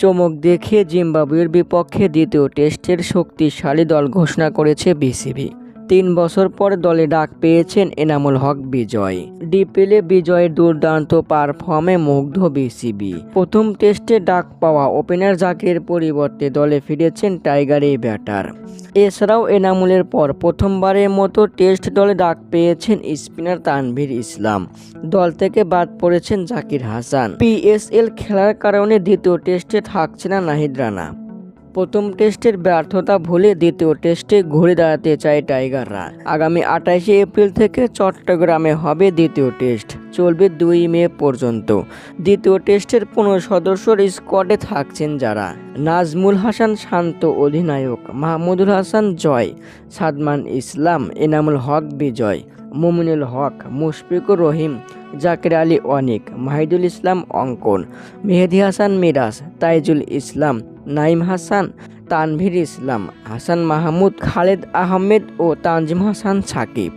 চমক দেখিয়ে জিম্বাবুয়ের বিপক্ষে দ্বিতীয় টেস্টের শক্তিশালী দল ঘোষণা করেছে বিসিবি। তিন বছর পর দলে ডাক পেয়েছেন এনামুল হক বিজয়। ডিপিএলে বিজয়ের দুর্দান্ত পারফর্মে মুগ্ধ বিসিবি। প্রথম টেস্টে ডাক পাওয়া ওপেনার জাকিরের পরিবর্তে দলে ফিরেছেন টাইগার এই ব্যাটার। এছাড়াও এনামুলের পর প্রথমবারের মতো টেস্ট দলে ডাক পেয়েছেন স্পিনার তানভীর ইসলাম। দল থেকে বাদ পড়েছেন জাকির হাসান। পিএসএল খেলার কারণে দ্বিতীয় টেস্টে থাকছে না নাহিদ রানা। প্রথম টেস্টের ব্যর্থতা ভুলে দ্বিতীয় টেস্টে ঘুরে দাঁড়াতে চায় টাইগাররা। আগামী আঠাশে এপ্রিল থেকে চট্টগ্রামে হবে দ্বিতীয় টেস্ট। চলবে দুই মে পর্যন্ত। দ্বিতীয় টেস্টের পনেরো সদস্যর স্কোয়াডে থাকছেন যারা। নাজমুল হাসান শান্ত অধিনায়ক, মাহমুদুল হাসান জয়, সাদমান ইসলাম, এনামুল হক বিজয়, মুমিনুল হক, মুশফিকুর রহিম, জাকির আলী অনিক, মাহিদুল ইসলাম অঙ্কন, মেহেদি হাসান মিরাজ, তাইজুল ইসলাম নাইম হাসান তানভীর ইসলাম হাসান মাহমুদ খালেদ আহমেদ ও তানজিম হাসান সাকিব।